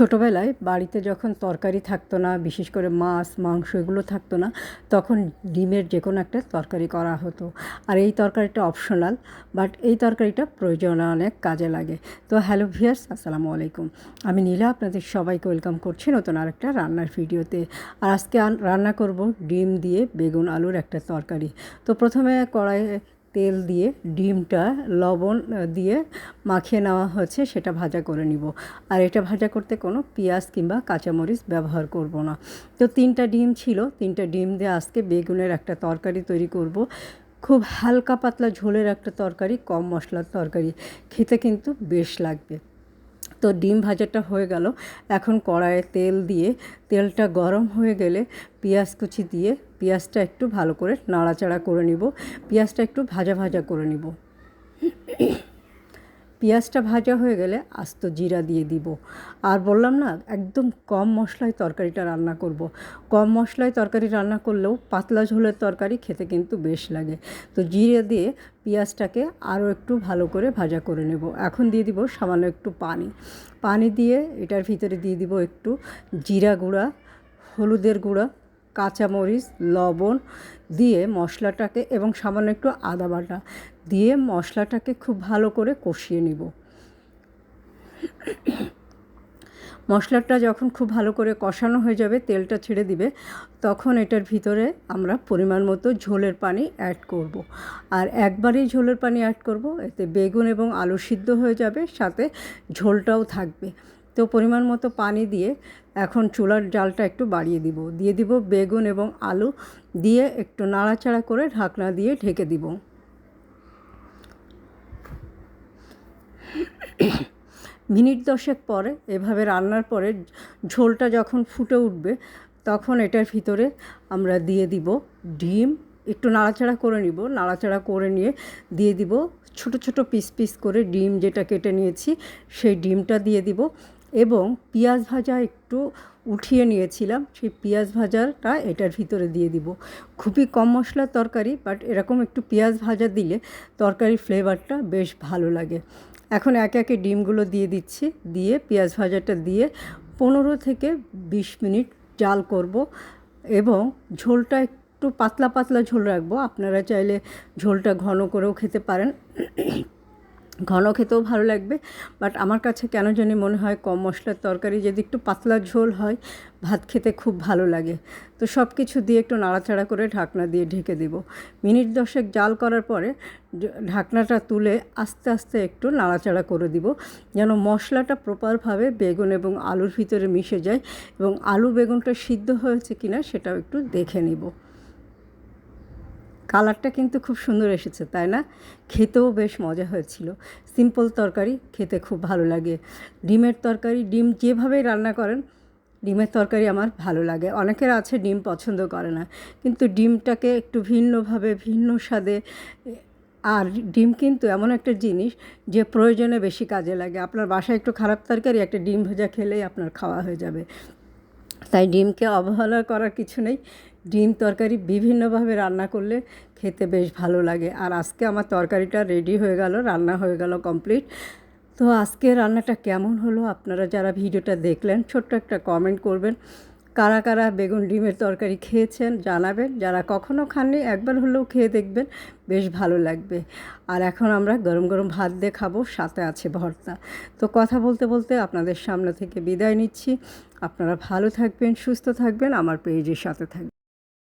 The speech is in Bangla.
ছোটোবেলায় বাড়িতে যখন তরকারি থাকতো না, বিশেষ করে মাছ, মাংস এগুলো থাকতো না, তখন ডিমের যে কোনো একটা তরকারি করা হতো। আর এই তরকারিটা অপশনাল বাট এই তরকারিটা প্রয়োজনে অনেক কাজে লাগে। তো হ্যালো ভিয়ার্স আসসালামু আলাইকুম। আমি নীলা, আপনাদের সবাইকে ওয়েলকাম করছি নতুন আরেকটা রান্নার ভিডিওতে। আর আজকে রান্না করব ডিম দিয়ে বেগুন আলুর একটা তরকারি। তো প্রথমে কড়াইয়ে তেল দিয়ে, ডিমটা, লবণ দিয়ে মাখিয়ে নেওয়া হচ্ছে সেটা ভাজা করে নিব। আর এটা ভাজা করতে কোনো পেঁয়াজ কিংবা কাঁচামরিচ ব্যবহার করব না। তো তিনটা ডিম ছিল, তিনটা ডিম দিয়ে আজকে বেগুনের একটা তরকারি তৈরি করব। খুব হালকা পাতলা ঝোলের একটা তরকারি, কম মশলার তরকারি, খেতে কিন্তু বেশ লাগবে। তো ডিম ভাজাটা হয়ে গেল। এখন কড়াইয়ে তেল দিয়ে, তেলটা গরম হয়ে গেলে পেঁয়াজ কুচি দিয়ে পেঁয়াজটা একটু ভালো করে নাড়াচাড়া করে নিব। পেঁয়াজটা একটু ভাজা ভাজা করে নিব। পেঁয়াজটা ভাজা হয়ে গেলে আস্ত জিরা দিয়ে দিব। আর বললাম না, একদম কম মশলায় তরকারিটা রান্না করব। কম মশলায় তরকারি রান্না করলেও পাতলা ঝোলের তরকারি খেতে কিন্তু বেশ লাগে। তো জিরে দিয়ে পেঁয়াজটাকে আরও একটু ভালো করে ভাজা করে নেব। এখন দিয়ে দিব সামান্য একটু পানি। পানি দিয়ে এটার ভিতরে দিয়ে দিব একটু জিরা গুঁড়া, হলুদের গুঁড়া কাঁচামরিচ, লবণ দিয়ে মশলাটাকে এবং সামান্য একটু আদা বাটা দিয়ে মশলাটাকে খুব ভালো করে কষিয়ে নিব মশলাটা যখন খুব ভালো করে কষানো হয়ে যাবে, তেলটা ছেড়ে দিবে, তখন এটার ভিতরে আমরা পরিমাণ মতো ঝোলের পানি অ্যাড করব। আর একবারেই ঝোলের পানি অ্যাড করব, এতে বেগুন এবং আলু সিদ্ধ হয়ে যাবে, সাথে ঝোলটাও থাকবে তো পরিমাণ মতো পানি দিয়ে এখন চুলার জালটা একটু বাড়িয়ে দিব। দিয়ে দিব বেগুন এবং আলু দিয়ে একটু নাড়াচাড়া করে ঢাকনা দিয়ে ঢেকে দিব। মিনিট দশেক পরে, এভাবে রান্নার পরে ঝোলটা যখন ফুটে উঠবে, তখন এটার ভিতরে আমরা দিয়ে দিব ডিম। একটু নাড়াচাড়া করে নিব, নাড়াচাড়া করে নিয়ে দিয়ে দিব ছোট ছোট পিস পিস করে ডিম যেটা কেটে নিয়েছি, সেই ডিমটা দিয়ে দিব। এবং পেঁয়াজ ভাজা একটু উঠিয়ে নিয়েছিলাম, সেই পেঁয়াজ ভাজাটা এটার ভিতরে দিয়ে দিব। খুবই কম মশলার তরকারি বাট এরকম একটু পেঁয়াজ ভাজা দিলে তরকারির ফ্লেভারটা বেশ ভালো লাগে। এখন একে একে ডিমগুলো দিয়ে দিচ্ছি, দিয়ে পেঁয়াজ ভাজাটা দিয়ে পনেরো থেকে বিশ মিনিট জাল করব এবং ঝোলটা একটু পাতলা পাতলা ঝোল রাখব। আপনারা চাইলে ঝোলটা ঘন করেও খেতে পারেন। ঘন খেতেও ভালো লাগবে বাট আমার কাছে কেন জানি মনে হয় কম মশলার তরকারি যদি একটু পাতলা ঝোল হয়, ভাত খেতে খুব ভালো লাগে। তো সব কিছু দিয়ে একটু নাড়াচাড়া করে ঢাকনা দিয়ে ঢেকে দেব। মিনিট দশেক জাল করার পরে ঢাকনাটা তুলে আস্তে আস্তে একটু নাড়াচাড়া করে দিব, যেন মশলাটা প্রপারভাবে বেগুন এবং আলুর ভিতরে মিশে যায় এবং আলু বেগুনটা সিদ্ধ হয়েছে কিনা সেটাও একটু দেখে নিব। কালারটা কিন্তু খুব সুন্দর এসেছে, তাই না? খেতেও বেশ মজা হয়েছিল। সিম্পল তরকারি, খেতে খুব ভালো লাগে। ডিমের তরকারি, ডিম যেভাবেই রান্না করেন, ডিমের তরকারি আমার ভালো লাগে। অনেকের আছে ডিম পছন্দ করে না, কিন্তু ডিমটাকে একটু ভিন্নভাবে, ভিন্ন স্বাদে, আর ডিম কিন্তু এমন একটা জিনিস যে প্রয়োজনে বেশি কাজে লাগে। আপনার বাসায় একটু খারাপ তরকারি, একটা ডিম ভাজা খেলেই আপনার খাওয়া হয়ে যাবে। তাই ডিমকে অবহেলা করার কিছু নেই। ডিম তরকারি বিভিন্নভাবে রান্না করলে খেতে বেশ ভালো লাগে। আর আজকে আমার তরকারিটা রেডি হয়ে গেল, রান্না হয়ে গেল কমপ্লিট তো আজকে রান্নাটা কেমন হলো আপনারা যারা ভিডিওটা দেখলেন, ছোট্ট একটা কমেন্ট করবেন। কারা কারা বেগুন ডিমের তরকারি খেয়েছেন জানাবেন। যারা কখনও খাননি, একবার হলেও খেয়ে দেখবেন, বেশ ভালো লাগবে। আর এখন আমরা গরম গরম ভাত দিয়ে খাব, সাথে আছে ভর্তা। তো কথা বলতে বলতে আপনাদের সামনে থেকে বিদায় নিচ্ছি। আপনারা ভালো থাকবেন, সুস্থ থাকবেন, আমার পেজের সাথে থাকবেন।